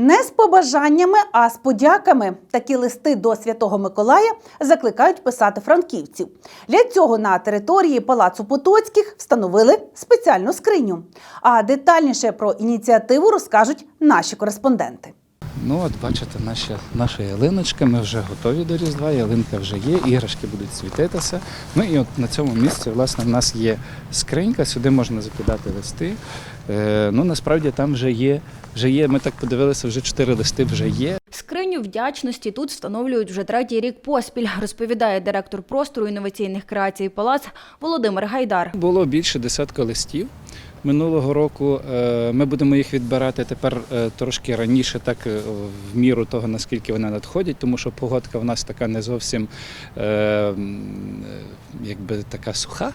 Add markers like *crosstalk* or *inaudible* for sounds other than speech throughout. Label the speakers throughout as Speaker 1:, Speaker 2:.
Speaker 1: Не з побажаннями, а з подяками. Такі листи до Святого Миколая закликають писати франківців. Для цього на території Палацу Потоцьких встановили спеціальну скриню. А детальніше про ініціативу розкажуть наші кореспонденти.
Speaker 2: Ну, от бачите, наші, наша ялиночка, ми вже готові до Різдва, ялинка вже є, іграшки будуть світитися. Ну і от на цьому місці, власне, в нас є скринька, сюди можна закидати листи. Е, ну, насправді там вже є, вже є, ми так подивилися, вже чотири листи вже є.
Speaker 3: Скриню вдячності тут встановлюють вже третій рік поспіль, розповідає директор простору інноваційних креацій Палац Володимир Гайдар.
Speaker 2: Було більше десятка листів. Минулого року е, ми будемо їх відбирати тепер е, трошки раніше, так е, в міру того, наскільки вони надходять, тому що погодка в нас така не зовсім якби така суха,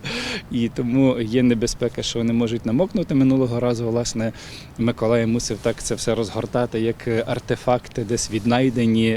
Speaker 2: *laughs* і тому є небезпека, що вони можуть намокнути. Минулого разу, власне, Миколай мусив так це все розгортати, як артефакти десь віднайдені,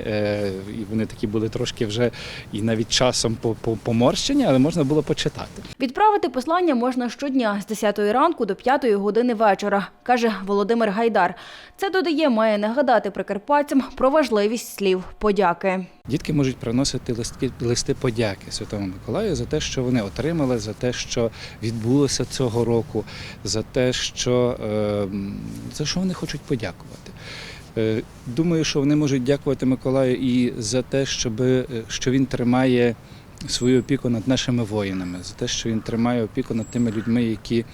Speaker 2: і вони такі були трошки вже і навіть часом по- по- поморщені, але можна було почитати.
Speaker 3: Відправити послання можна щодня з 10 ранку до 5 години вечора, каже Володимир Гайдар. Це додає, має нагадати прикарпатцям про важливість слів подяки.
Speaker 2: Dітки можуть приносити листки, листи подяки Святому Миколаю за те, що вони отримали, за те, що відбулося цього року, за те, що, е, за що вони хочуть подякувати. Е, Думаю, що вони можуть дякувати Миколаю і за те, щоб, е, що він тримає свою опіку над нашими воїнами, за те, що він тримає опіку над тими людьми, які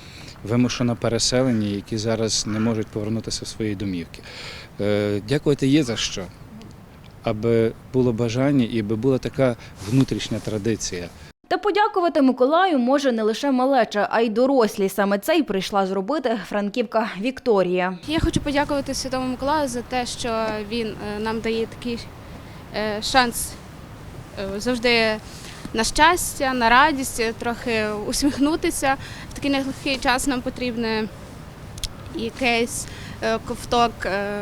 Speaker 2: вимушено переселені, які зараз не можуть повернутися в свої домівки. Е, Дякувати є за що аби було бажання і аби була така внутрішня традиція.
Speaker 3: Та подякувати Миколаю може не лише малеча, а й дорослі. Саме це й прийшла зробити франківка Вікторія.
Speaker 4: Я хочу подякувати Святому Миколаю за те, що він е, нам дає такий е, шанс завжди на щастя, на радість, трохи усміхнутися. В такий нелегкий час нам потрібне якийсь е, ковток е,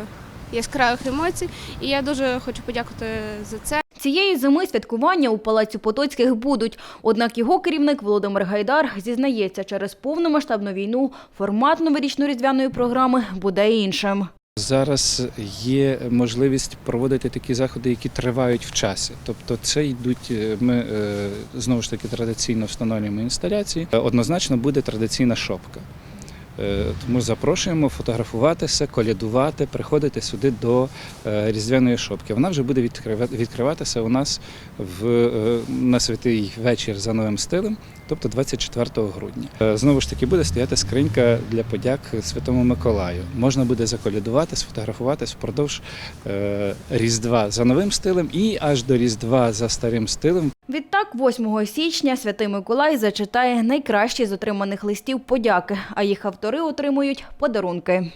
Speaker 4: яскравих емоцій. І я дуже хочу подякувати за це.
Speaker 3: Цієї зими святкування у Палаці Потоцьких будуть. Однак його керівник Володимир Гайдар зізнається, через повномасштабну війну формат новорічно-різдвяної програми буде іншим.
Speaker 2: Зараз є можливість проводити такі заходи, які тривають в часі. Тобто, це йдуть. е, Ми е, знову ж таки традиційно встановлюємо інсталяції. Е, Однозначно буде традиційна шопка. Е, Тому запрошуємо фотографуватися, колядувати, приходити сюди до е, різдвяної шопки. Вона вже буде відкрива- відкриватися у нас в, е, на святий вечір за новим стилем, тобто 24 грудня. Знову ж таки буде стояти скринька для подяк Святому Миколаю. Можна буде заколядувати, сфотографуватись впродовж Різдва за новим стилем і аж до Різдва за старим стилем.
Speaker 3: Відтак, 8 січня Святий Миколай зачитає найкращі з отриманих листів подяки, а їх автори отримують подарунки.